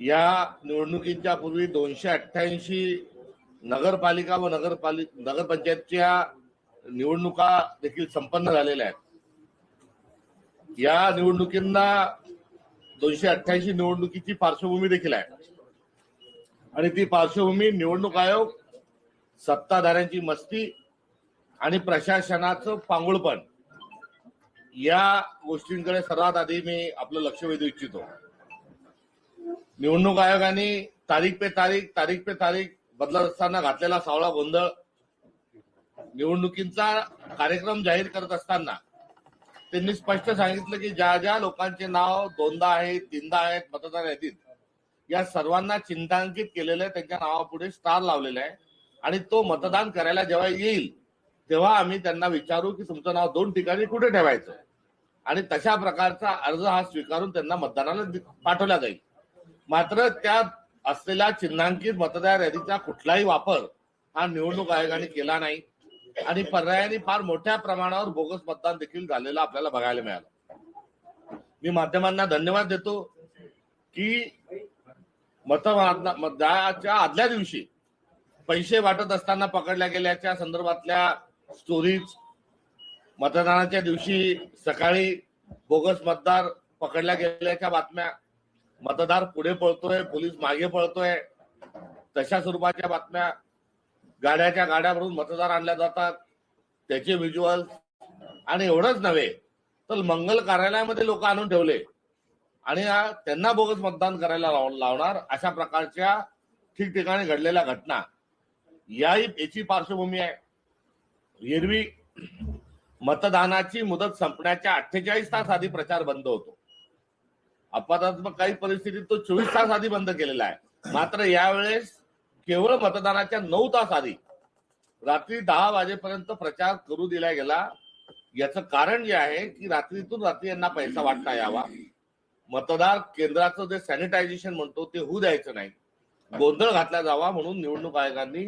या निवडणुकीच्या पूर्वी दोनशे अठ्ठ्याऐंशी नगरपालिका व नगरपालिक नगरपंचायतच्या निवडणुका देखील संपन्न झालेल्या आहेत. या निवडणुकींना दोनशे अठ्ठ्याऐंशी निवडणुकीची पार्श्वभूमी देखील आहे. आणि ती पार्श्वभूमी निवडणूक आयोग सत्ताधाऱ्यांची मस्ती आणि प्रशासनाचं पांगुळपण या गोष्टींकडे सर्वात आधी मी आपलं लक्ष वेधू इच्छितो. निवडणूक आयोगाने तारीख पे तारीख तारीख पे तारीख बदलत असताना घातलेला सावळा गोंधळ निवडणुकींचा कार्यक्रम जाहीर करत असताना त्यांनी स्पष्ट सांगितलं की ज्या ज्या लोकांचे नाव दोनदा आहेत तीनदा आहेत मतदार यादीत या सर्वांना चिन्हांकित केलेलं आहे त्यांच्या नावापुढे स्टार लावलेला आहे. आणि तो मतदान करायला जेव्हा येईल तेव्हा आम्ही त्यांना विचारू की तुमचं नाव दोन ठिकाणी कुठे ठेवायचं? आणि तशा प्रकारचा अर्ज हा स्वीकारून त्यांना मतदानाला पाठवला जाईल. मात्र त्यात असलेल्या चिन्हांकित मतदार यादीचा कुठलाही वापर हा निवडणूक आयोगाने केला नाही. आणि पर्यायाने फार मोठ्या प्रमाणावर बोगस मतदान देखील झालेलं आपल्याला बघायला मिळालं. मी माध्यमांना धन्यवाद देतो की मतदानाच्या आदल्या दिवशी पैसे वाटत असताना पकडल्या गेल्याच्या संदर्भातल्या स्टोरीज मतदानाच्या दिवशी सकाळी बोगस मतदार पकडल्या गेल्याच्या बातम्या मतदार पुढे पळतोय पोलीस मागे पळतोय. तशा स्वरूपाच्या बातम्या गाड्याच्या गाड्या भरून मतदार आणल्या जातात. त्याचे व्हिज्युअल आणि एवढंच नव्हे तर मंगल कार्यालयामध्ये लोक आणून ठेवले. आणि त्यांना बोगस मतदान करायला लाव- लावणार अशा प्रकारच्या ठिकठिकाणी घडलेल्या घटना. याही याची पार्श्वभूमी आहे. एरवी मतदानाची मुदत संपण्याच्या अठ्ठेचाळीस तास आधी प्रचार बंद होतो. अपवादात्मक काही परिस्थितीत तो चोवीस तास आधी बंद केलेला आहे. मात्र यावेळेस केवळ मतदानाच्या नऊ तास आधी रात्री दहा वाजेपर्यंत प्रचार करू दिला गेला. याचं कारण जे आहे की रात्रीतून रात्री यांना पैसा वाटता यावा. मतदार केंद्राचं जे सॅनिटायझेशन म्हणतो ते होऊ द्यायचं नाही. गोंधळ घातला जावा म्हणून निवडणूक आयोगांनी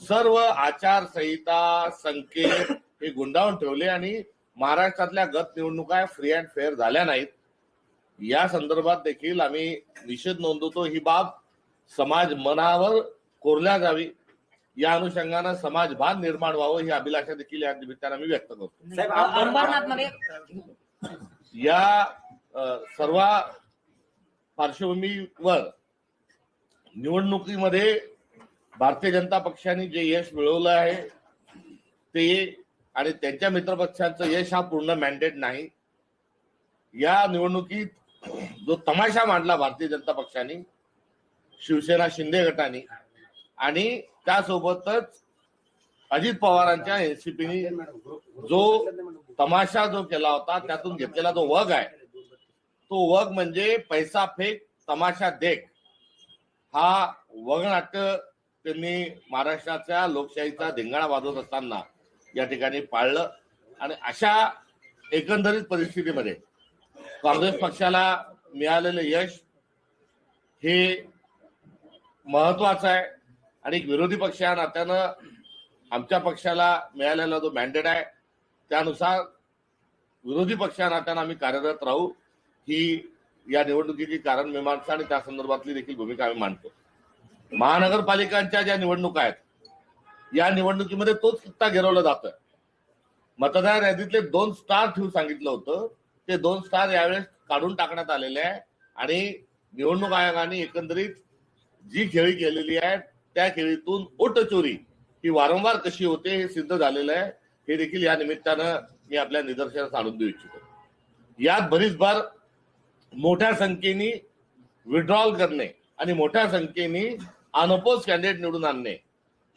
सर्व आचारसंहिता संकेत हे गुंडाळून ठेवले आणि महाराष्ट्रातल्या गत निवडणुका फ्री अँड फेअर झाल्या नाहीत. या संदर्भात देखील आम्ही निषेध नोंदवतो. ही बाब समाज मनावर कोरल्या जावी. या अनुषंगानं समाज भान निर्माण व्हावं ही अभिलाषा देखील या निमित्तानं मी व्यक्त करतो. या सर्व पार्श्वभूमीवर निवडणुकीमध्ये भारतीय जनता पक्षाने जे यश मिळवलं आहे ते आणि त्यांच्या मित्रपक्षांचं यश हा पूर्ण मॅन्डेट नाही. या निवडणुकीत जो तमाशा मांडला भारतीय जनता पक्षाने शिवसेना शिंदे गटाने आणि त्यासोबतच अजित पवारांच्या एनसीपीने जो तमाशा जो केला होता त्यातून घेतलेला जो वग आहे तो वग म्हणजे पैसा फेक तमाशा देख. हा वगनाट्य त्यांनी महाराष्ट्राच्या लोकशाहीचा धिंगाणा वाजवत असताना या ठिकाणी पाळलं आणि अशा एकंदरीत परिस्थितीमध्ये काँग्रेस पक्षाला मिळालेलं यश हे महत्वाचं आहे. आणि विरोधी पक्ष या नात्यानं आमच्या पक्षाला मिळालेला जो मॅन्डेट आहे त्यानुसार विरोधी पक्ष या नात्यानं आम्ही कार्यरत राहू. ही या निवडणुकीची कारण मीमांसा आणि त्या संदर्भातली देखील भूमिका आम्ही मांडतो महानगरपालिकांच्या ज्या निवडणुका आहेत या निवडणुकीमध्ये तोच कित्ता गिरवला जातोय. मतदार यादीतले दोन स्टार ठेवून सांगितलं होतं. ते दोन स्टार यावेळेस काढून टाकण्यात आलेले आहे. आणि निवडणूक आयोगाने एकंदरीत जी खेळी केलेली आहे त्या खेळीतून ओटचोरी ही वारंवार कशी होते हे सिद्ध झालेलं आहे. हे देखील या निमित्तानं मी आपल्या निदर्शनास आणून देऊ इच्छितो. यात बरीच बार मोठ्या संख्येने विड्रॉल करणे आणि मोठ्या संख्येने अनपोज कॅन्डिडेट निवडून आणणे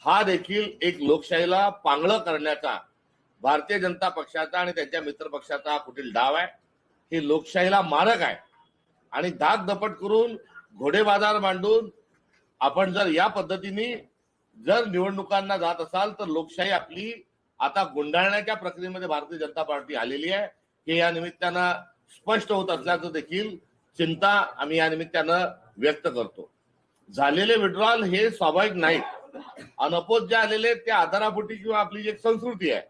हा देखील एक लोकशाहीला पांगळं करण्याचा भारतीय जनता पक्षाचा आणि त्यांच्या मित्र पक्षाचा कुठील डाव आहे. हे लोकशाहीला मारक आहे. आणि धाक दपट करून घोडे बाजार मांडून आपण जर या पद्धतीने जर निवडणुकांना जात असाल तर लोकशाही आपली आता गुंडाळण्याच्या प्रक्रियेमध्ये भारतीय जनता पार्टी आलेली आहे. हे या निमित्तानं स्पष्ट होत असल्याचं देखील चिंता आम्ही या निमित्तानं व्यक्त करतो. झालेले विड्रॉल हे स्वाभाविक नाहीत. अनपोज जे आलेले त्या आधारापोटी किंवा आपली जी एक संस्कृती आहे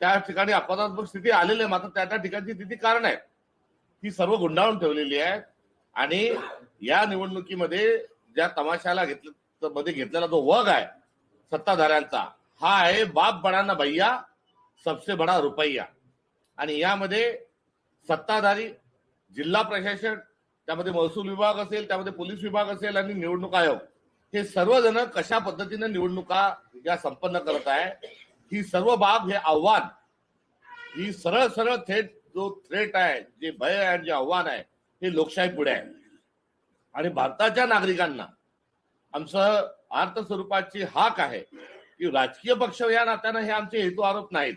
त्या ठिकाणी आपदात्मक स्थिती आलेली आहे मात्र त्या त्या ठिकाणची स्थिती कारण आहे ती सर्व गुंडाळून ठेवलेली आहे. आणि या निवडणुकीमध्ये ज्या तमाशाला घेतलं मध्ये घेतलेला जो वग आहे सत्ताधाऱ्यांचा हा आहे बाप बडाना भैया सबसे बडा रुपैया. आणि यामध्ये सत्ताधारी जिल्हा प्रशासन त्यामध्ये महसूल विभाग असेल त्यामध्ये पोलीस विभाग असेल आणि निवडणूक आयोग हे सर्वजण कशा पद्धतीने निवडणुका या संपन्न करत आहे ही सर्व बाब हे आव्हान ही सरळ सरळ थेट जो थ्रेट आहे जे भय आहे जे आव्हान आहे हे लोकशाही पुढे आहे. आणि भारताच्या नागरिकांना आमचं अर्थ स्वरूपाची हाक आहे की राजकीय पक्ष या नात्यानं हे आमचे हेतू आरोप नाहीत.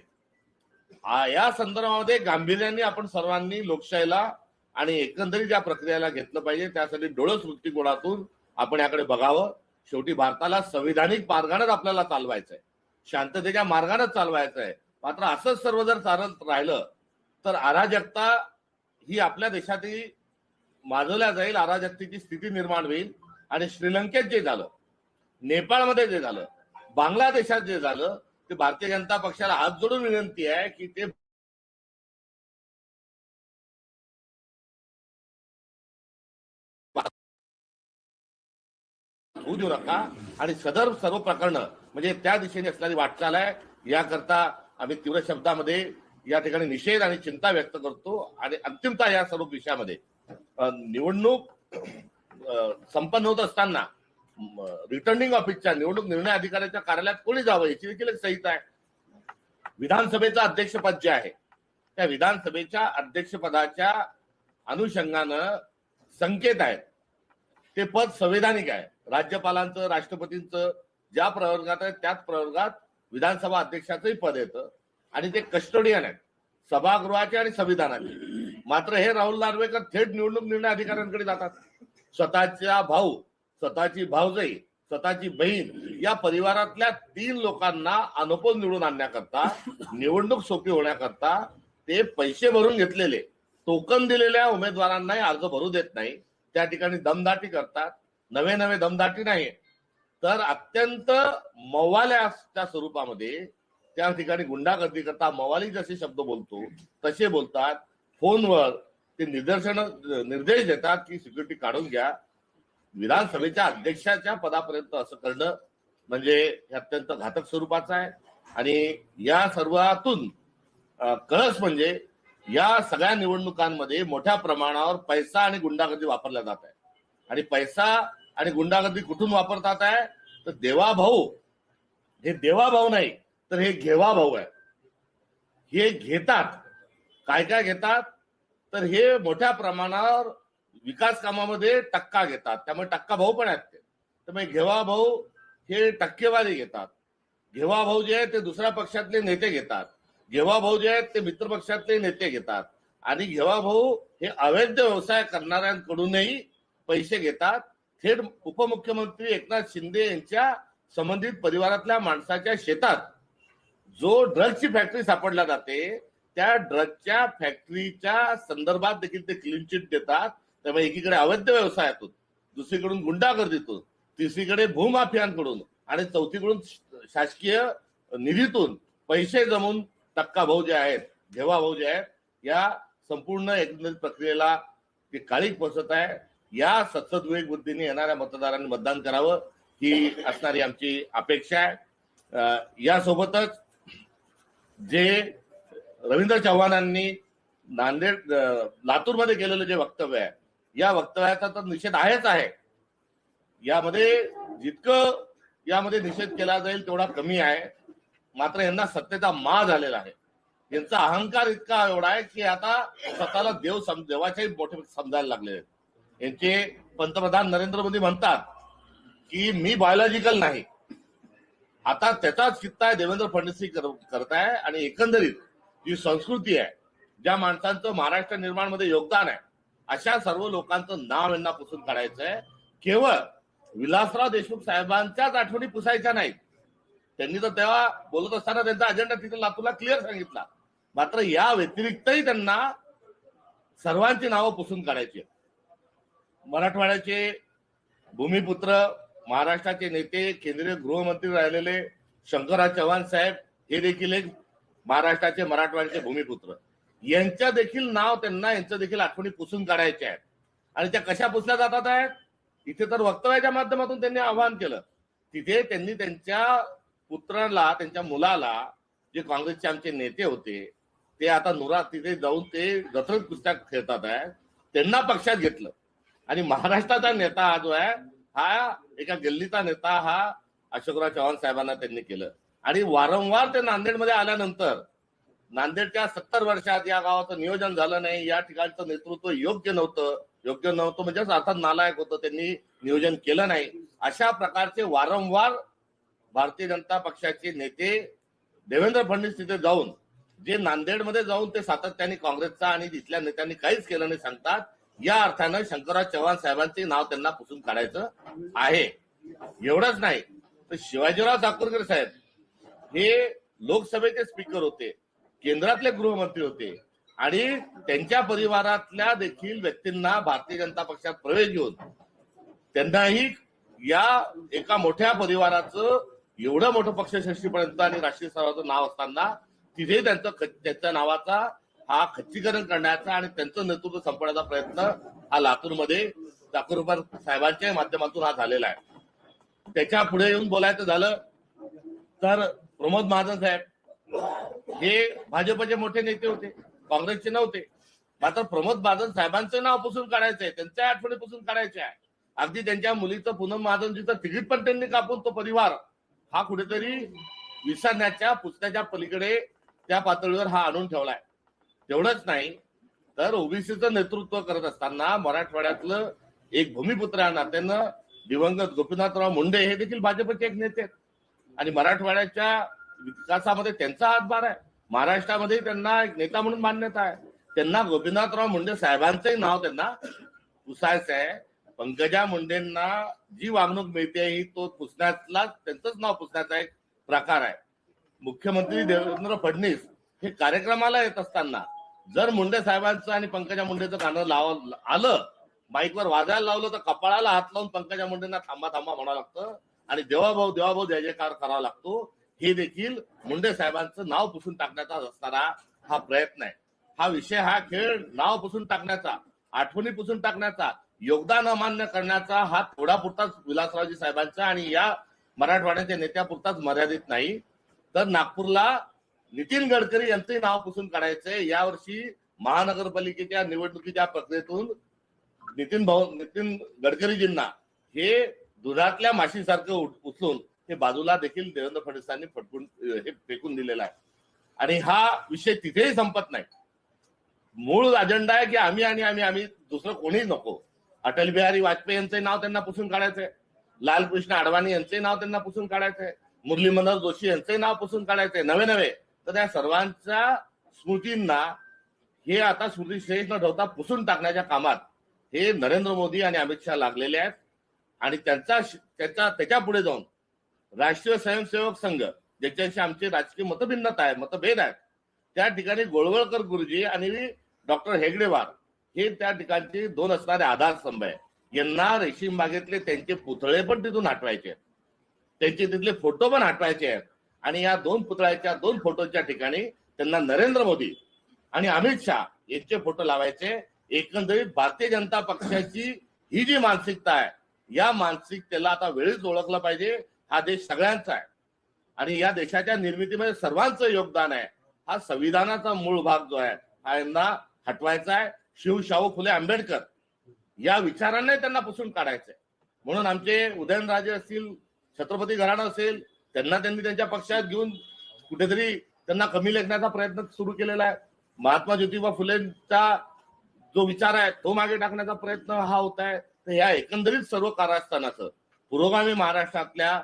या संदर्भामध्ये गांभीर्याने आपण सर्वांनी लोकशाहीला आणि एकंदरीत या प्रक्रियेला घेतलं पाहिजे. त्यासाठी डोळस दृष्टिकोनातून आपण याकडे बघावं. शेवटी भारताला संविधानिक मार्गानेच आपल्याला चालवायचंय. शांततेच्या मार्गानेच चालवायचं आहे मात्र असंच सर्व जर चालत राहिलं तर अराजकता ही आपल्या देशातही माजवल्या जाईल अराजकतेची स्थिती निर्माण होईल. आणि श्रीलंकेत जे झालं नेपाळमध्ये जे झालं बांगलादेशात जे झालं ते भारतीय जनता पक्षाला हात जोडून विनंती आहे की ते होऊ देऊ नका. आणि सदर सर्व प्रकरणं म्हणजे त्या दिशेने असणारी वाटचाल आहे. याकरता आम्ही तीव्र शब्दामध्ये या ठिकाणी निषेध आणि चिंता व्यक्त करतो आणि अंतिमतः या सर्व विषयामध्ये निवडणूक संपन्न होत असताना रिटर्निंग ऑफिसच्या निवडणूक निर्णय अधिकाऱ्याच्या कार्यालयात कोणी जावं याची देखील एक संहिता आहे. विधानसभेचं अध्यक्षपद जे आहे त्या विधानसभेच्या अध्यक्षपदाच्या अनुषंगानं संकेत आहेत. ते पद संवैधानिक आहे. राज्यपालांचं राष्ट्रपतींचं ज्या प्रवर्गात आहे त्याच प्रवर्गात विधानसभा अध्यक्षाचंही पद येतं. आणि ते कस्टोडियन आहेत. सभागृहाचे आणि संविधानाचे. मात्र हे राहुल नार्वेकर थेट निवडणूक निर्णय अधिकाऱ्यांकडे जातात. स्वतःच्या भाऊ स्वतःची भाऊजाई स्वतःची बहीण या परिवारातल्या तीन लोकांना अनुपोल निवडून आणण्याकरता निवडणूक सोपी होण्याकरता ते पैसे भरून घेतलेले. टोकन दिलेल्या उमेदवारांनाही अर्ज भरू देत नाही. त्या ठिकाणी दमदाटी करतात. नवे नवे दमदाटी नाही तर अत्यंत मवाल्याच्या स्वरूपामध्ये त्या ठिकाणी गुंडागर्दी करता मवाली जसे शब्द बोलतो तसे बोलतात. फोनवर ते निदर्शन निर्देश देतात की सिक्युरिटी काढून घ्या. विधानसभेच्या अध्यक्षाच्या पदापर्यंत असं करणं म्हणजे हे अत्यंत घातक स्वरूपाचं आहे. आणि या सर्वातून कळस म्हणजे या सगळ्या निवडणुकांमध्ये मोठ्या प्रमाणावर पैसा आणि गुंडागर्दी वापरल्या जात आहे. आणि पैसा आणि गुंडागर्दी कुठून वापरतात आहे? तर देवाभाऊ. हे देवाभाऊ नाही. तर हे घेवा भाऊ आहे. हे घेतात. काय काय घेतात? तर हे मोठ्या प्रमाणावर विकास कामामध्ये टक्का घेतात. त्यामुळे टक्का भाऊ पण आहेत ते. त्यामुळे घेवा भाऊ हे टक्केवारी घेतात. घेवा भाऊ जे आहेत ते दुसऱ्या पक्षातले नेते घेतात. घेवा भाऊ जे आहेत ते मित्र पक्षातले नेते घेतात. आणि घेवा भाऊ हे अवैध व्यवसाय करणाऱ्यांकडूनही पैसे घेतात. थेट उपमुख्यमंत्री एकनाथ शिंदे यांच्या संबंधित परिवारातल्या माणसाच्या शेतात जो ड्रग्सची फॅक्टरी सापडल्या जाते त्या ड्रगच्या फॅक्टरीच्या संदर्भात देखील ते क्लीन चिट देतात. त्यामुळे एकीकडे अवैध व्यवसायातून दुसरीकडून गुंडागर्दीतून तिसरीकडे भूमाफियांकडून आणि चौथीकडून शासकीय निधीतून पैसे जमून टक्का भाऊ जे आहेत घेवा भाऊ जे आहेत या संपूर्ण एकंदरीत प्रक्रियेला ते काळीक पोचत आहे या सत्सद्विवेक बुद्धीने येणाऱ्या मतदारांनी मतदान करावं ही असणारी आमची अपेक्षा आहे. यासोबतच जे रवींद्र चव्हाणांनी नांदेड लातूरमध्ये केलेलं जे वक्तव्य आहे या वक्तव्याचा तर निषेध आहेच आहे. यामध्ये जितकं यामध्ये निषेध केला जाईल तेवढा कमी आहे. मात्र यांना सत्तेचा मा झालेला आहे. यांचा अहंकार इतका एवढा आहे की आता स्वतःला देव सम देवाच्याही मोठे समजायला लागले आहेत. यांचे पंतप्रधान नरेंद्र मोदी म्हणतात की मी बायोलॉजिकल नाही. आता त्याचाच किस्सा आहे देवेंद्र फडणवीस करताय आणि एकंदरीत जी संस्कृती आहे ज्या माणसांचं महाराष्ट्र निर्माणमध्ये योगदान आहे अशा सर्व लोकांचं नाव यांना पुसून काढायचं आहे केवळ विलासराव देशमुख साहेबांच्याच आठवणी पुसायच्या नाहीत. त्यांनी तर तेव्हा बोलत असताना त्यांचा अजेंडा तिथे लातूरला क्लिअर सांगितला. मात्र या व्यतिरिक्तही त्यांना सर्वांची नावं पुसून काढायची मराठवाड्याचे भूमिपुत्र महाराष्ट्राचे नेते केंद्रीय गृहमंत्री राहिलेले शंकरराव चव्हाण साहेब हे देखील एक महाराष्ट्राचे मराठवाड्याचे भूमिपुत्र. यांच्या देखील नाव त्यांना यांचं देखील आठवणी पुसून काढायचे आहेत. आणि त्या कशा पुसल्या जातात आहेत? इथे तर वक्तव्याच्या माध्यमातून त्यांनी आवाहन केलं. तिथे त्यांनी त्यांच्या पुत्राला त्यांच्या मुलाला जे काँग्रेसचे आमचे नेते होते ते आता नुरा तिथे जाऊन ते गथरत कुस्त्या खेळतात आहे त्यांना पक्षात घेतलं. आणि महाराष्ट्राचा नेता हा जो आहे हा एका गल्लीचा नेता हा अशोकराव चव्हाण साहेबांना त्यांनी केलं. आणि वारंवार ते नांदेडमध्ये आल्यानंतर नांदेडच्या सत्तर वर्षात या गावाचं नियोजन झालं नाही या ठिकाणचं नेतृत्व योग्य नव्हतं योग्य नव्हतं म्हणजे अर्थात नालायक होतं त्यांनी नियोजन केलं नाही. अशा प्रकारचे वारंवार भारतीय जनता पक्षाचे नेते देवेंद्र फडणवीस तिथे जाऊन जे नांदेडमध्ये जाऊन ते सातत्याने काँग्रेसचा आणि तिथल्या नेत्यांनी काहीच केलं नाही सांगतात या अर्थानं शंकरराव चव्हाण साहेबांचे नाव त्यांना पुसून काढायचं आहे. एवढंच नाही तर शिवाजीराव चाकूरकर साहेब हे लोकसभेचे स्पीकर होते केंद्रातले गृहमंत्री होते आणि त्यांच्या परिवारातल्या देखील व्यक्तींना भारतीय जनता पक्षात प्रवेश घेऊन त्यांनाही या एका मोठ्या परिवाराचं एवढं मोठं पक्ष शशीपर्यंत आणि राष्ट्रीय स्तरावरचं नाव असताना तिथे त्यांचं त्यांच्या नावाचा हा खच्चीकरण करण्याचा आणि त्यांचं नेतृत्व संपवण्याचा प्रयत्न हा लातूरमध्ये ठाकूरकर साहेबांच्या माध्यमातून हा झालेला आहे. त्याच्या पुढे येऊन बोलायचं झालं तर प्रमोद महाजन साहेब हे भाजपचे मोठे नेते होते काँग्रेसचे नव्हते. मात्र प्रमोद महाजन साहेबांचं नाव पुसून काढायचंय त्यांच्या आठवणी पुसून काढायचे आहे. अगदी त्यांच्या मुलीचं पूनम महाजनजीचं तिकीट पण त्यांनी कापून तो परिवार हा कुठेतरी विसरण्याच्या पुसण्याच्या पलीकडे त्या पातळीवर हा आणून ठेवलाय. तेवढंच नाही तर ओबीसीचं नेतृत्व करत असताना मराठवाड्यातलं एक भूमिपुत्र या नात्यानं दिवंगत गोपीनाथराव मुंडे हे देखील भाजपचे एक नेते आणि मराठवाड्याच्या विकासामध्ये त्यांचा हातभार आहे. महाराष्ट्रामध्ये त्यांना एक नेता म्हणून मान्यता आहे. त्यांना गोपीनाथराव मुंडे साहेबांचंही नाव त्यांना पुसायचं आहे. पंकजा मुंडेंना जी वागणूक मिळते ही तो पुसण्यातला त्यांचंच नाव पुसण्याचा एक प्रकार आहे. मुख्यमंत्री देवेंद्र फडणवीस हे कार्यक्रमाला येत असताना जर मुंडे साहेबांचं आणि पंकजा मुंडेचं गाणं लाव आलं माईकवर वाजायला लावलं तर कपाळाला हात लावून पंकजा मुंडेंना थांबा थांबा म्हणावं लागतं. आणि देवाभाऊ देवाभाऊ जय जयकार करावा लागतो. हे देखील मुंडे साहेबांचं नाव पुसून टाकण्याचा असणारा हा प्रयत्न आहे. हा विषय हा खेळ नाव पुसून टाकण्याचा आठवणी पुसून टाकण्याचा योगदान अमान्य करण्याचा हा थोडा पुरताच विलासरावजी साहेबांचा आणि या मराठवाड्याच्या नेत्यापुरताच मर्यादित नाही. तर नागपूरला नितीन गडकरी यांचंही नाव पुसून काढायचंय. यावर्षी महानगरपालिकेच्या निवडणुकीच्या प्रक्रियेतून नितीन भाऊ नितीन गडकरीजींना हे दुधातल्या माशीसारखं उचलून हे बाजूला देखील देवेंद्र फडणवीसांनी फटकून हे फेकून दिलेला आहे. आणि हा विषय तिथेही संपत नाही. मूळ अजेंडा आहे की आम्ही आणि आम्ही आम्ही दुसरं कोणीच नको. अटल बिहारी वाजपेयी यांचे नाव त्यांना पुसून काढायचंय. लालकृष्ण अडवाणी यांचंही नाव त्यांना पुसून काढायचंय. मुरली मनोहर जोशी यांचंही नाव पुसून काढायचंय. नवे नवे तर त्या सर्वांच्या स्मृतींना हे आता स्मृती श्रेष्ठ न ठेवता पुसून टाकण्याच्या कामात हे नरेंद्र मोदी आणि अमित शहा लागलेले आहेत. आणि त्यांचा त्याचा त्याच्या पुढे जाऊन राष्ट्रीय स्वयंसेवक संघ ज्याच्याशी आमचे राजकीय मतभिन्नता आहे मतभेद आहेत त्या ठिकाणी गोळवळकर गुरुजी आणि डॉक्टर हेगडेवार हे त्या ठिकाणचे दोन असणारे आधारस्तंभ आहे यांना रेशीम बागेतले त्यांचे पुतळे पण तिथून हटवायचे आहेत. त्यांचे तिथले फोटो पण हटवायचे आहेत. आणि या दोन पुतळ्याच्या दोन फोटोच्या ठिकाणी त्यांना नरेंद्र मोदी आणि अमित शहा यांचे फोटो लावायचे. एकंदरीत भारतीय जनता पक्षाची ही जी मानसिकता आहे या मानसिकतेला आता वेळीच ओळखलं पाहिजे. हा देश सगळ्यांचा आहे. आणि या देशाच्या निर्मितीमध्ये सर्वांचं योगदान आहे. हा संविधानाचा मूळ भाग जो आहे हा यांना हटवायचा आहे. शिव शाहू फुले आंबेडकर या विचारांना त्यांना पुसून काढायचंय. म्हणून आमचे उदयनराजे असतील छत्रपती घराणं असेल त्यांना त्यांनी त्यांच्या पक्षात घेऊन कुठेतरी त्यांना कमी लेखण्याचा प्रयत्न सुरू केलेला आहे. महात्मा ज्योतिबा फुलेंचा जो विचार आहे तो मागे टाकण्याचा प्रयत्न हा होत आहे. तर या एकंदरीत सर्व कारस्थानाचं पुरोगामी महाराष्ट्रातल्या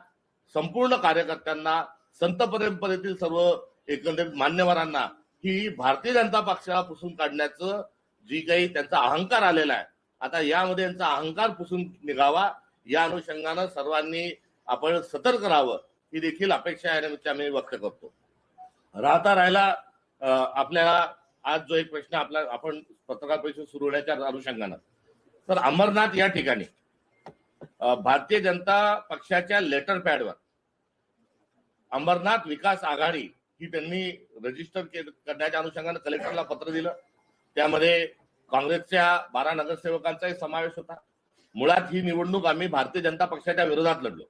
संपूर्ण कार्यकर्त्यांना संत परंपरेतील सर्व एकंदरीत मान्यवरांना ही भारतीय जनता पक्षाला पुसून काढण्याचं जी काही त्यांचा अहंकार आलेला आहे आता यामध्ये यांचा अहंकार पुसून निघावा या अनुषंगानं सर्वांनी आपण सतर्क राहावं. ही देखील अपेक्षा आहे आणि आम्ही व्यक्त करतो. राहता राहिला आपल्याला आज जो एक प्रश्न आपला आपण पत्रकार परिषद सुरू होण्याच्या अनुषंगानं. तर अमरनाथ या ठिकाणी भारतीय जनता पक्षाच्या लेटर पॅडवर अमरनाथ विकास आघाडी ही त्यांनी रजिस्टर करण्याच्या अनुषंगानं कलेक्टरला पत्र दिलं. त्यामध्ये काँग्रेसच्या बारा नगरसेवकांचाही समावेश होता. मुळात ही निवडणूक आम्ही भारतीय जनता पक्षाच्या विरोधात लढलो.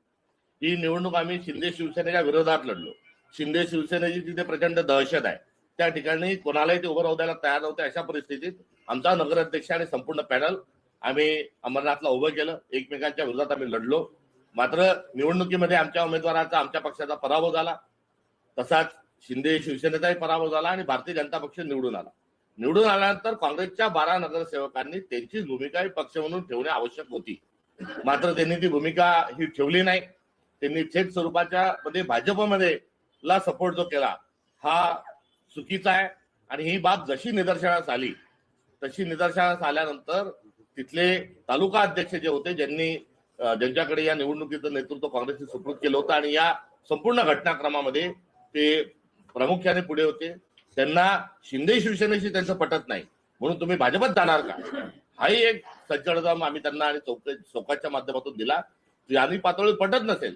ही निवडणूक आम्ही शिंदे शिवसेनेच्या विरोधात लढलो. शिंदे शिवसेनेची तिथे प्रचंड दहशत आहे. त्या ठिकाणी कोणालाही ते उभं राहू द्यायला तयार नव्हते अशा परिस्थितीत आमचा नगराध्यक्ष आणि संपूर्ण पॅनल आम्ही अमरनाथला उभं केलं. एकमेकांच्या विरोधात आम्ही लढलो. मात्र निवडणुकीमध्ये आमच्या उमेदवाराचा आमच्या पक्षाचा पराभव झाला. तसाच शिंदे शिवसेनेचाही पराभव झाला आणि भारतीय जनता पक्ष निवडून आला. निवडून आल्यानंतर काँग्रेसच्या बारा नगरसेवकांनी त्यांची भूमिका ही पक्ष म्हणून ठेवणे आवश्यक होती. मात्र त्यांनी ती भूमिका ही ठेवली नाही. त्यांनी थेट स्वरूपाच्या मध्ये भाजपमध्ये ला सपोर्ट जो केला हा चुकीचा आहे. आणि ही बाब जशी निदर्शनास आली तशी निदर्शनास आल्यानंतर तिथले तालुका अध्यक्ष जे होते ज्यांनी ज्यांच्याकडे या निवडणुकीचं नेतृत्व काँग्रेसने सुपूर्द केलं होतं आणि या संपूर्ण घटनाक्रमामध्ये ते प्रामुख्याने पुढे होते. त्यांना शिंदे शिवसेनेशी त्यांचं पटत नाही. म्हणून तुम्ही भाजपत जाणार का? हाही एक सज्जडदम आम्ही त्यांना आणि चौक चौकाच्या माध्यमातून दिला. यादी पातळी पटत नसेल.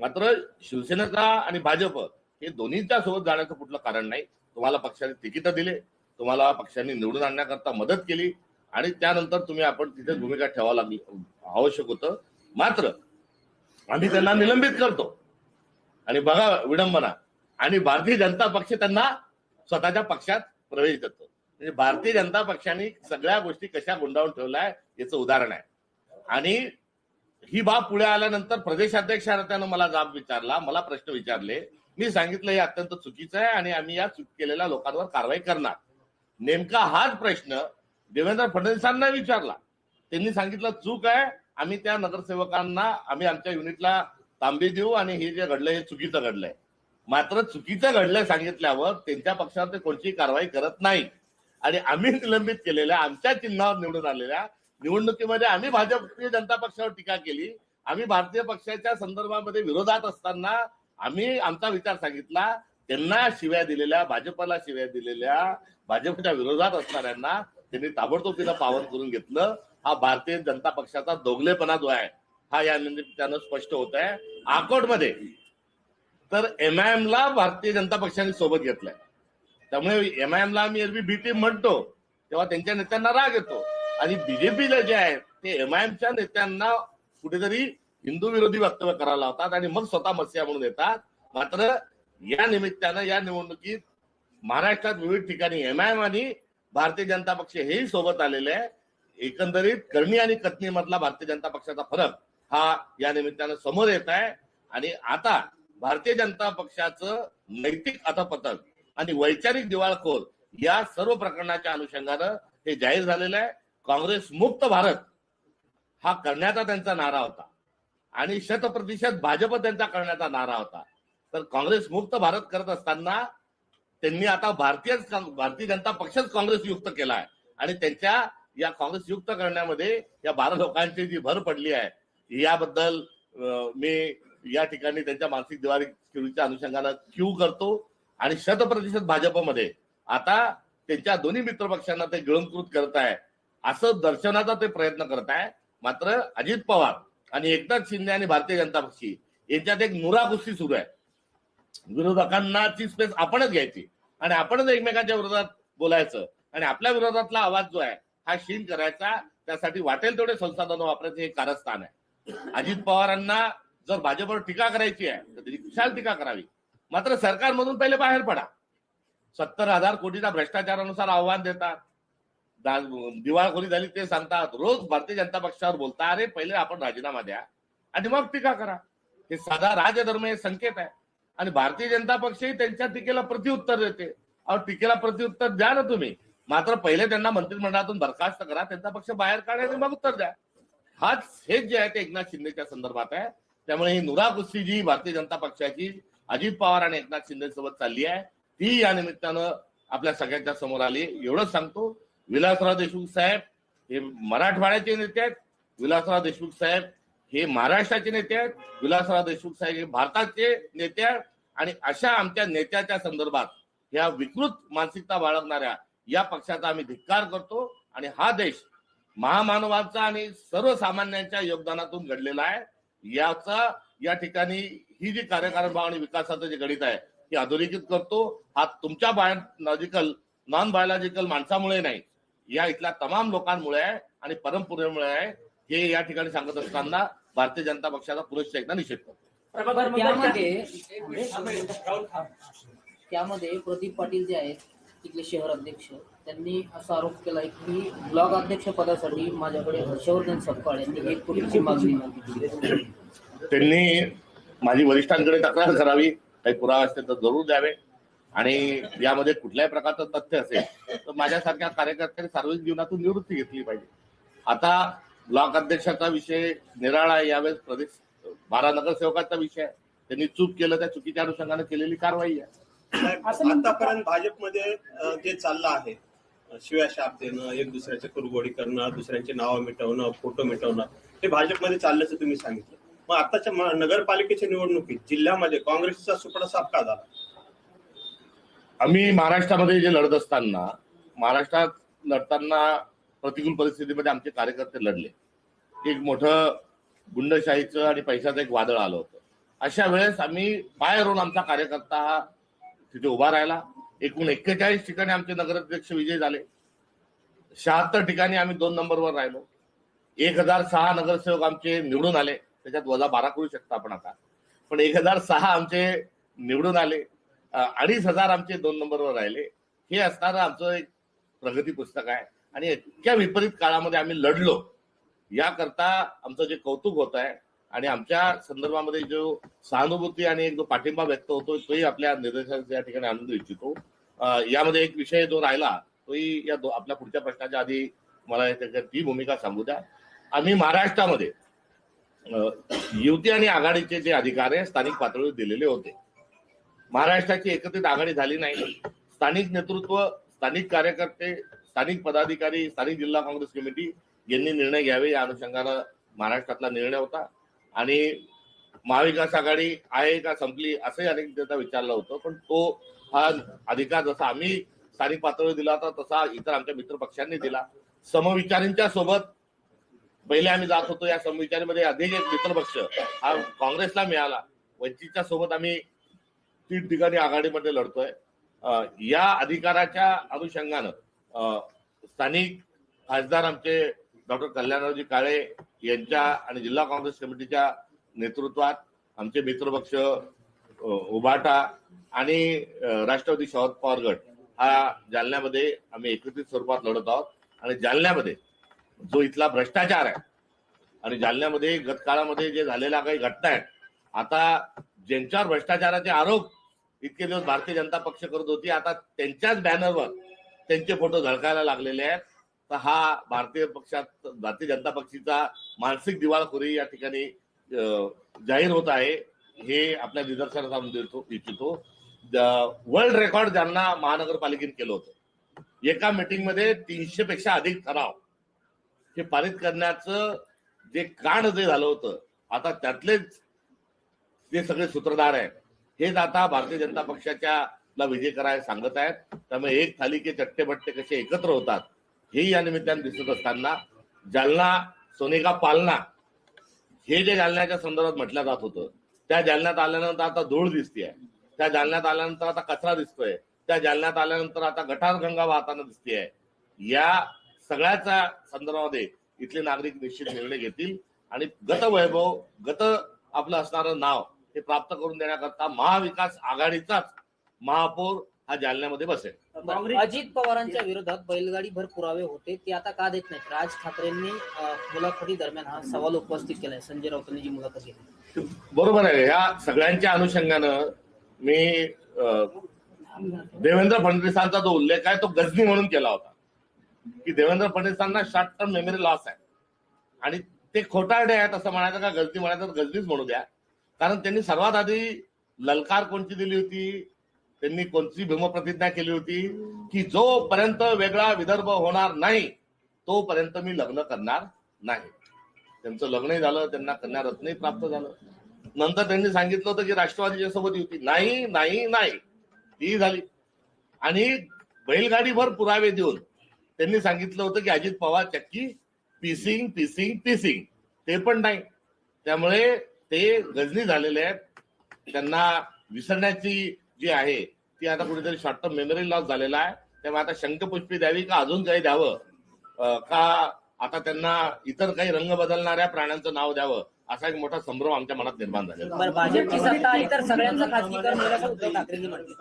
मात्र शिवसेनेचा आणि भाजप हे दोन्हीच्या सोबत जाण्याचं कुठलं कारण नाही. तुम्हाला पक्षाने तिकीट दिले तुम्हाला पक्षांनी निवडून आणण्याकरता मदत केली आणि त्यानंतर तुम्ही आपण तिथे भूमिका ठेवावं लागली आवश्यक होतं. मात्र आम्ही त्यांना निलंबित करतो. आणि बघा विडंबना आणि भारतीय जनता पक्ष त्यांना स्वतःच्या पक्षात प्रवेश देतो. म्हणजे भारतीय जनता पक्षाने सगळ्या गोष्टी कशा गुंडाळून ठेवल्या याचं उदाहरण आहे. आणि ही बाब पुढे आल्यानंतर प्रदेशाध्यक्षाने त्यानं मला जाब विचारला मला प्रश्न विचारले. मी सांगितलं हे अत्यंत चुकीचं आहे आणि आम्ही या चूक केलेल्या लोकांवर कारवाई करणार. नेमका हाच प्रश्न देवेंद्र फडणवीसांना विचारला. त्यांनी सांगितलं चूक आहे आम्ही त्या नगरसेवकांना आम्ही आमच्या युनिटला तांबे देऊ आणि हे जे घडलंय हे चुकीचं घडलंय. मात्र चुकीचं घडलंय सांगितल्यावर त्यांच्या पक्षावर ते कोणतीही कारवाई करत नाही आणि आम्ही निलंबित केलेल्या आमच्या चिन्हावर निवडून आलेल्या निवडणुकीमध्ये आम्ही भारतीय जनता पक्षावर टीका केली. आम्ही भारतीय पक्षाच्या संदर्भामध्ये विरोधात असताना आम्ही आमचा विचार सांगितला. त्यांना शिव्या दिलेल्या भाजपला शिव्या दिलेल्या भाजपच्या विरोधात असणाऱ्यांना त्यांनी ताबडतोब तिला पावन करून घेतलं. हा भारतीय जनता पक्षाचा दोगलेपणा जो आहे हा या निमित्तानं स्पष्ट होत आहे. आकोटमध्ये तर एम आयएम ला भारतीय जनता पक्षाने सोबत घेतलाय. त्यामुळे एम आयएम ला आम्ही एरबी बी टीम म्हणतो तेव्हा त्यांच्या नेत्यांना राग येतो. आणि बीजेपीला जे आहे ते एमआयएमच्या नेत्यांना कुठेतरी हिंदू विरोधी वक्तव्य करायला लावतात आणि मग स्वतः मत्स्या म्हणून येतात. मात्र या निमित्तानं या निवडणुकीत महाराष्ट्रात विविध ठिकाणी एमआयएम आणि भारतीय जनता पक्ष हेही सोबत आलेले आहे. एकंदरीत करणी आणि कथनी मधला भारतीय जनता पक्षाचा फरक हा या निमित्तानं समोर येत आहे. आणि आता भारतीय जनता पक्षाचं नैतिक अथपतन आणि वैचारिक दिवाळखोर या सर्व प्रकरणाच्या अनुषंगानं हे जाहीर झालेलं आहे. काँग्रेस मुक्त भारत हा करण्याचा त्यांचा नारा होता. आणि शतप्रतिशत भाजप त्यांचा करण्याचा नारा होता. तर काँग्रेस मुक्त भारत करत असताना त्यांनी आता भारतीय भारतीय जनता पक्षच काँग्रेस युक्त केला आहे आणि त्यांच्या या काँग्रेस युक्त करण्यामध्ये या बारा लोकांची जी भर पडली आहे याबद्दल अं, मी या ठिकाणी त्यांच्या मानसिक दिवाळीच्या अनुषंगानं क्यू करतो. आणि शतप्रतिशत भाजपमध्ये आता त्यांच्या दोन्ही मित्रपक्षांना ते गिळंकृत करत आहे असं दर्शनाचा ते प्रयत्न करत आहे. मात्र अजित पवार आणि एकनाथ शिंदे आणि भारतीय जनता पक्षी यांच्यात एक नुरा कुस्ती सुरू आहे. विरोधकांना ची स्पेस आपणच घ्यायची आणि आपणच एकमेकांच्या विरोधात बोलायचं आणि आपल्या विरोधातला आवाज जो आहे हा क्षीण करायचा. त्यासाठी वाटेल तेवढे संसाधन वापरायचे हे कारस्थान आहे. अजित पवारांना जर भाजपवर टीका करायची आहे तर विशाल टीका करावी. मात्र सरकारमधून पहिले बाहेर पडा. सत्तर हजार कोटीचा भ्रष्टाचारानुसार आव्हान देतात. दिवाळखोरी झाली ते सांगतात रोज भारतीय जनता पक्षावर बोलता अरे पहिले आपण राजीनामा द्या आणि मग टीका करा. हे साधा राजधर्म हे संकेत आहे. आणि भारतीय जनता पक्षही त्यांच्या टीकेला प्रतिउत्तर देते. अहो टीकेला प्रतिउत्तर द्या ना तुम्ही. मात्र पहिले त्यांना मंत्रिमंडळातून बरखास्त करा त्यांचा पक्ष बाहेर काढा आणि मग उत्तर द्या. हाच हेच जे आहे ते एकनाथ शिंदेच्या संदर्भात आहे. त्यामुळे ही नुरा कुस्ती जी भारतीय जनता पक्षाची अजित पवार आणि एकनाथ शिंदे सोबत चालली आहे ती या निमित्तानं आपल्या सगळ्यांच्या समोर आली. एवढंच सांगतो. विलासराव देशमुख साहेब हे मराठवाड्याचे नेते आहेत. विलासराव देशमुख साहेब हे महाराष्ट्राचे नेते आहेत. विलासराव देशमुख साहेब हे भारताचे नेते आहेत. आणि अशा आमच्या नेत्याच्या संदर्भात या विकृत मानसिकता बाळगणाऱ्या या पक्षाचा आम्ही धिक्कार करतो. आणि हा देश महामानवांचा आणि सर्वसामान्यांच्या योगदानातून घडलेला आहे. याचा या ठिकाणी ही जी कार्यकारण भाव आणि विकासाचं जे गणित आहे हे अधोरेखित करतो. हा तुमच्या बायोलॉजिकल नॉन बायोलॉजिकल माणसामुळे नाही. या इथल्या तमाम लोकांमुळे आहे आणि परंपरेमुळे आहे हे या ठिकाणी सांगत असताना भारतीय जनता पक्षाचा पुरुष एकदा निषेध करतो. त्यामध्ये त्यामध्ये प्रदीप पाटील जे आहेत तिथले शहर अध्यक्ष त्यांनी असा आरोप केलाय की ब्लॉक अध्यक्ष पदासाठी माझ्याकडे हर्षवर्धन सपकाळ यांनी एक कोटीची मागणी त्यांनी माझी वरिष्ठांकडे तक्रार करावी. काही पुरावे असतील तर जरूर द्यावे. आणि यामध्ये कुठल्याही प्रकारचं तथ्य असेल तर माझ्यासारख्या कार्यकर्त्यांनी सार्वजनिक जीवनातून निवृत्ती घेतली पाहिजे. आता ब्लॉक अध्यक्षाचा विषय निराळा आहे यावेळेस प्रदेश बारा नगरसेवकाचा विषय आहे. त्यांनी चूक केलं त्या चुकीच्या अनुषंगाने केलेली कारवाई आहे. आतापर्यंत भाजपमध्ये जे चाललं आहे शिव्या शाप देणं एक दुसऱ्याचे कुरगोडी करणं दुसऱ्यांची नावं मिटवणं फोटो मिटवणं हे भाजपमध्ये चालल्याचं तुम्ही सांगितलं. मग आताच्या नगरपालिकेच्या निवडणुकीत जिल्ह्यामध्ये काँग्रेसचा सुपडा साफ का झाला. आम्ही महाराष्ट्रामध्ये जे लढत असताना महाराष्ट्रात लढताना प्रतिकूल परिस्थितीमध्ये आमचे कार्यकर्ते लढले. एक मोठं गुंडशाहीचं आणि पैशाचं एक वादळ आलं होतं. अशा वेळेस आम्ही बाहेरून आमचा कार्यकर्ता हा तिथे उभा राहिला. एकूण एक्केचाळीस ठिकाणी आमचे नगराध्यक्ष विजयी झाले. शहात्तर ठिकाणी आम्ही दोन नंबरवर राहिलो. एक हजार सहा नगरसेवक आमचे निवडून आले. त्याच्यात वजा बारा करू शकता आपण आता. पण एक हजार सहा आमचे निवडून आले. अडीच हजार आमचे दोन नंबरवर राहिले. हे असणारं आमचं एक प्रगती पुस्तक आहे. आणि इतक्या विपरीत काळामध्ये आम्ही लढलो याकरता आमचं जे कौतुक होत आहे आणि आमच्या संदर्भामध्ये जो सहानुभूती आणि एक जो पाठिंबा व्यक्त होतो तोही आपल्या निर्देशांचा या ठिकाणी आणून देऊ इच्छितो. यामध्ये एक विषय जो राहिला तोही या दो- आपल्या पुढच्या प्रश्नाच्या आधी मला त्याच्यात ती भूमिका सांगू द्या. आम्ही महाराष्ट्रामध्ये युती आणि आघाडीचे जे अधिकार आहे स्थानिक पातळीवर दिलेले होते. महाराष्ट्राची एकत्रित आघाडी झाली नाही. स्थानिक नेतृत्व स्थानिक कार्यकर्ते स्थानिक पदाधिकारी स्थानिक जिल्हा काँग्रेस कमिटी यांनी निर्णय घ्यावे या अनुषंगानं महाराष्ट्रातला निर्णय होता. आणि महाविकास आघाडी आहे का संपली असंही अनेक त्याचा विचारलं होतं पण तो हा अधिकार जसा आम्ही स्थानिक पातळीवर दिला होता तसा इतर आमच्या मित्र पक्षांनी दिला. समविचारींच्या सोबत पहिले आम्ही जात होतो या समविचारीमध्ये अधिक एक मित्रपक्ष हा काँग्रेसला मिळाला. वंचितच्या सोबत आम्ही तीन ठिकाणी आघाडीमध्ये लढतोय. या अधिकाराच्या अनुषंगानं अं, स्थानिक खासदार आमचे डॉक्टर कल्याणरावजी काळे यांच्या आणि जिल्हा काँग्रेस कमिटीच्या नेतृत्वात आमचे मित्रपक्ष उभाटा आणि राष्ट्रवादी शरद पवार गट हा जालन्यामध्ये आम्ही एकत्रित स्वरूपात लढत आहोत. आणि जालन्यामध्ये जो इथला भ्रष्टाचार आहे आणि जालन्यामध्ये गतकाळामध्ये जे झालेल्या काही घटना आहेत आता ज्यांच्यावर भ्रष्टाचाराचे आरोप इतके दिवस भारतीय जनता पक्ष करत होती. आता त्यांच्याच बॅनरवर त्यांचे फोटो झळकायला लागलेले आहेत. तर हा भारतीय पक्षात भारतीय जनता पक्षाचा मानसिक दिवाळखोरी या ठिकाणी जाहीर होत आहे. हे आपल्या निदर्शनास आणून देतो इच्छितो. वर्ल्ड रेकॉर्ड ज्यांना महानगरपालिकेने केलं होतं. एका मीटिंगमध्ये तीनशे पेक्षा अधिक ठराव हे पारित करण्याचं जे कांड जे झालं होतं आता त्यातलेच जे सगळे सूत्रधार आहेत हेच आता भारतीय जनता पक्षाच्या ला विजय करायला सांगत आहेत. त्यामुळे एक थाली के चट्टे बट्टे कसे एकत्र होतात हे या निमित्ताने दिसत असताना जालना सोनेगा पालना हे जे जालन्याच्या संदर्भात म्हटलं जात होतं त्या जालन्यात आल्यानंतर आता धूळ दिसतीये. त्या जालन्यात आल्यानंतर आता कचरा दिसतोय. त्या जालन्यात आल्यानंतर आता गटार गंगा वाहताना दिसतीये. या सगळ्याच्या संदर्भामध्ये इथले नागरिक निश्चित निर्णय घेतील. आणि गत वैभव गत आपलं असणारं नाव हे प्राप्त करून देण्याकरता महाविकास आघाडीचाच महापौर हा जालन्यामध्ये बसेल. बरं, अजित पवारांच्या विरोधात बैलगाडी भर पुरावे होते ते आता का देत नाहीत? राज ठाकरेंनी अं, मुलाखती दरम्यान हा सवाल उपस्थित केलाय. संजय राऊतांनी जी मुलाखत घेतली. बरोबर आहे. या सगळ्यांच्या अनुषंगानं मी अं, देवेंद्र फडणवीसांचा जो उल्लेख आहे तो गजनी म्हणून केला होता. की देवेंद्र फडणवीसांना शॉर्ट टर्म मेमरी लॉस आहे. आणि ते खोटारडे आहेत असं म्हणायचं का? गजनी म्हणायचं तर गजनीच म्हणू द्या. कारण त्यांनी सर्वात आधी ललकार कोणती दिली होती? त्यांनी कोणती भीमप्रतिज्ञा केली होती? की जोपर्यंत वेगळा विदर्भ होणार नाही तोपर्यंत मी लग्न करणार नाही. त्यांचं लग्नही झालं त्यांना कन्या रत्नही प्राप्त झालं. नंतर त्यांनी सांगितलं होतं की राष्ट्रवादीच्या सोबत युती नाही नाही नाही. ती झाली. आणि बैलगाडीभर पुरावे देऊन त्यांनी सांगितलं होतं की अजित पवार चक्की पिसिंग पिसिंग पिसिंग. ते पण नाही. त्यामुळे ते गजनी झालेले आहेत. त्यांना विसरण्याची जी आहे ती आता कुठेतरी शॉर्ट टर्म मेमरी लॉस झालेला आहे. त्यामुळे आता शंखपुष्पी द्यावी का अजून काही द्यावं? का आता त्यांना इतर काही रंग बदलणाऱ्या प्राण्यांचं नाव द्यावं? असा एक मोठा संभ्रम आमच्या मनात निर्माण. बरं भाजपची सत्ता आली तर सगळ्यांचं खासगीकरण उद्धव ठाकरेंनी म्हटलं.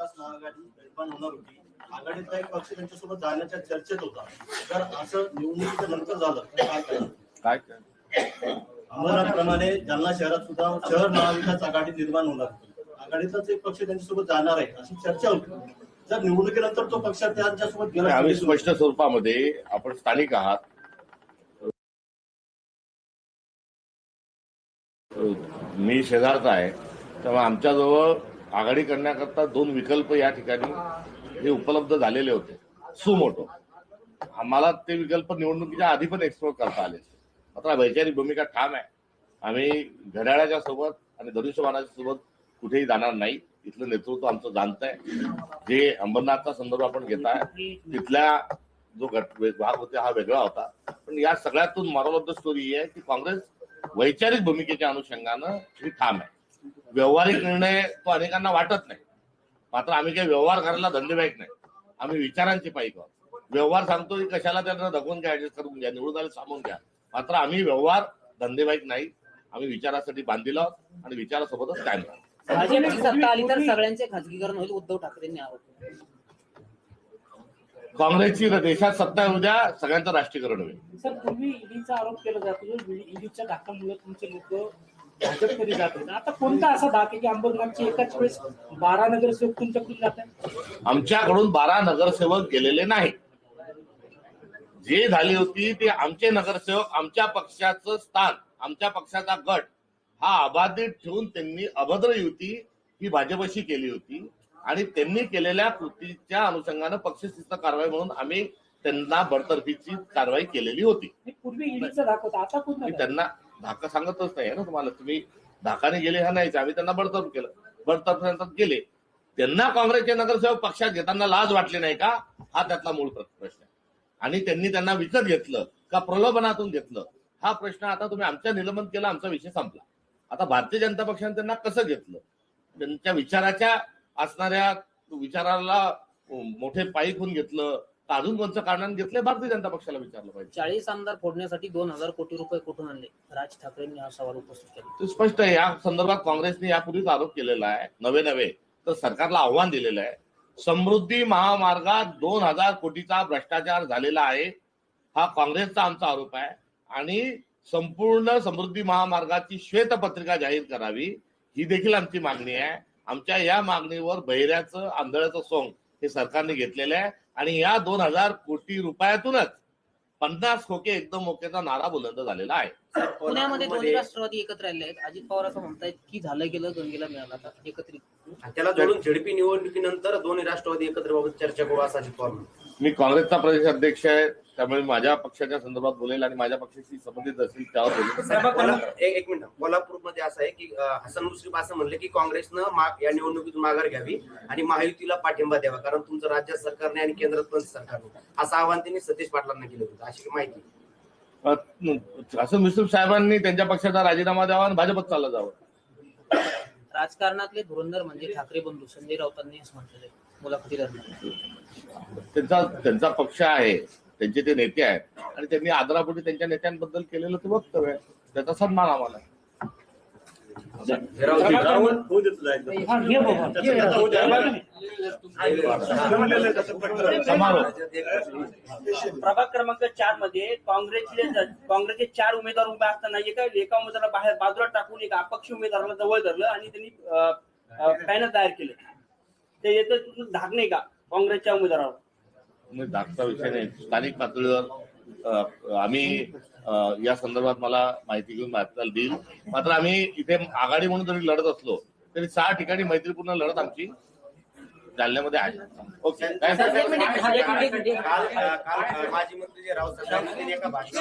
आघाडीतला एक पक्ष त्यांच्यासोबत जाण्याच्या चर्चेत होता. जर असं निवडणुकीच्या नंतर झालं? काय काय? अंबरनाथप्रमाणे जालना शहरात सुद्धा शहर महाविकास आघाडी निर्माण होणार होती. आघाडीतलाच एक पक्ष त्यांच्यासोबत जाणार आहे अशी चर्चा होती. जर निवडणुकीनंतर तो पक्ष त्यांच्यासोबत गेला आम्ही स्पष्ट स्वरूपामध्ये आपण स्थानिक आहात. मी शेजारचा आहे त्यामुळे आमच्याजवळ आघाडी करण्याकरता दोन विकल्प या ठिकाणी हे उपलब्ध झालेले होते. सुमोटो. आम्हाला ते विकल्प निवडणुकीच्या आधी पण एक्सप्लोर करता आले मात्र वैचारिक भूमिका ठाम आहे. आम्ही घड्याळाच्या सोबत आणि धनुष्यबाणाच्या सोबत कुठेही जाणार नाही. इथलं नेतृत्व आमचं जाणत आहे जे अंबरनाथचा संदर्भ आपण घेताय तिथल्या जो भाग होता हा वेगळा होता. पण या सगळ्यातून मॉरल ऑफ द स्टोरी ही आहे की काँग्रेस वैचारिक भूमिकेच्या अनुषंगानं ही ठाम आहे. व्यवहारिक निर्णय तो अनेकांना वाटत नाही. मात्र आम्ही काही व्यवहार करायला धंदेवाईक नाही. आम्ही विचारांची पाहिजे व्यवहार सांगतो की कशाला त्यांना दगवून घ्या ऍडजस्ट करून घ्या निवडून आले सांगून घ्या. मात्र आम्ही व्यवहार धंदेवाईक नाही. आम्ही विचारासाठी बांधलेलो आहोत आणि विचारासोबतच कायम राहू. भाजपची सत्ता आली तर सगळ्यांचे खासगीकरण होईल उद्धव ठाकरेंनी आरोप. काँग्रेसची देशात सत्ता येऊ द्या सगळ्यांचं राष्ट्रीयकरण होईल. सर पूर्वी ईडीचा आरोप केला जातो ईडीच्या धाकामुळे तुमचे लोक भाजपकडे जात होते? आता कोणता असा धाक आहे की अंबरनाथचे एकाच वेळेस बारा नगरसेवक तुमच्याकडून जातात आमच्याकडून बारा नगरसेवक गेलेले नाही जे झाली होती ते आमचे नगरसेवक आमच्या पक्षाचं स्थान आमच्या पक्षाचा गट हा अबाधित ठेवून त्यांनी अभद्र युती ही भाजपशी केली होती. आणि त्यांनी केलेल्या कृतीच्या अनुषंगानं पक्षशिस्त कारवाई म्हणून आम्ही त्यांना बडतर्फीची कारवाई केलेली होती. पूर्वी त्यांना धाका सांगतच नाही ना तुम्हाला? तुम्ही धाकाने गेले हा नाहीच. आम्ही त्यांना बडतर्फ केलं. बडतर्फ गेले. त्यांना काँग्रेसचे नगरसेवक पक्षात घेताना लाज वाटली नाही का? हा त्यातला मूळ प्र- प्रश्न आहे. आणि त्यांनी त्यांना विकत घेतलं का प्रलोभनातून घेतलं? हा प्रश्न आता तुम्ही आमच्या निलंबन केला आमचा विषय संपला. आता भारतीय जनता पक्षाने त्यांना कसं घेतलं? त्यांच्या विचाराच्या असणाऱ्या विचाराला मोठे पायी खून घेतलं. का अजून कोणचं कारणाने घेतलंय? भारतीय जनता पक्षाला विचारलं पाहिजे. चाळीस आमदार फोडण्यासाठी दोन हजार कोटी रुपये कुठून आणले? राज ठाकरेंनी हा सवाल उपस्थित केला. ते स्पष्ट आहे. या संदर्भात काँग्रेसने यापूर्वीच आरोप केलेला आहे नवे नवे. तर सरकारला आव्हान दिलेलं आहे. समृद्धी महामार्गात दोन हजार कोटीचा भ्रष्टाचार झालेला आहे. हा काँग्रेसचा आमचा आरोप आहे. आणि संपूर्ण समृद्धी महामार्गाची श्वेतपत्रिका जाहीर करावी ही देखील आमची मागणी आहे. आमच्या या मागणीवर बहिऱ्याचं आंधळ्याचं सोंग हे सरकारने घेतलेलं आहे. आणि या दोन हजार कोटी रुपयातूनच पन्नास खोके एकदम ओकेचा नारा बुलंद झालेला आहे. पुण्यामध्ये दोन्ही राष्ट्रवादी एकत्र आले आहेत. अजित पवार असं म्हणतायत की झालं गेलं गंगेला मिळाला आता एकत्रित. त्याला जोडून झेडपी निवडणुकीनंतर दोन्ही राष्ट्रवादी एकत्र बाबत चर्चा करू असा अजित पवार. मी काँग्रेसचा प्रदेश अध्यक्ष आहे. त्यामुळे माझ्या पक्षाच्या संदर्भात बोलेल आणि माझ्या पक्षाशी संबंधित असतील त्यावर बोलेल. एक एक मिनिट. कोल्हापूरमध्ये असं आहे की हसन मुश्रीफ असं म्हणले की काँग्रेसनं या निवडणुकीतून माघार घ्यावी आणि महायुतीला पाठिंबा द्यावा कारण तुमचं राज्य सरकारने आणि केंद्रात पण सरकारने. असं आवाहन त्यांनी सतीश पाटलांना केलं होतं. अशी माहिती? अ, असं मुस्लिम साहेबांनी त्यांच्या पक्षाचा राजीनामा द्यावा आणि भाजपत चाललं जावं. राजकारणातले धुरंधर म्हणजे ठाकरे बंधू. संजय राऊतांनी असं म्हटलेलं मुलाखती त्यांचा त्यांचा पक्ष आहे. त्यांचे ते नेते आहेत. आणि त्यांनी आदरापोटी त्यांच्या नेत्यांबद्दल केलेलं ते वक्तव्य आहे. त्याचा सन्मान आम्हाला आहे. हे. हा, प्रभाग क्रमांक चारमध्ये काँग्रेसचे काँग्रेसचे चार उमेदवार उभे असताना एका एका उमेदवाराला बाहेर बाजूला टाकून एक अपक्ष उमेदवाराला जवळ धरलं आणि त्यांनी पॅनल तयार केले. ते येतं धाक नाही का? काँग्रेसच्या उमेदवारावर. म्हणजे विषय नाही. स्थानिक पातळीवर आम्ही या संदर्भात मला माहिती घेऊन आपल्याला देईल. मात्र आम्ही इथे आघाडी म्हणून जरी लढत असलो तरी सहा ठिकाणी मैत्रीपूर्ण लढत आमची जालने जालन्यामध्ये आहे. ओके. काय काल काल माजी मंत्री जे राऊत साहेब यांनी एका भाषेत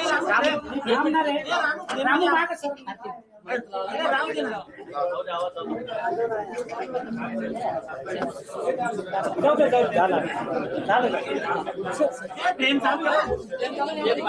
प्रेम चालू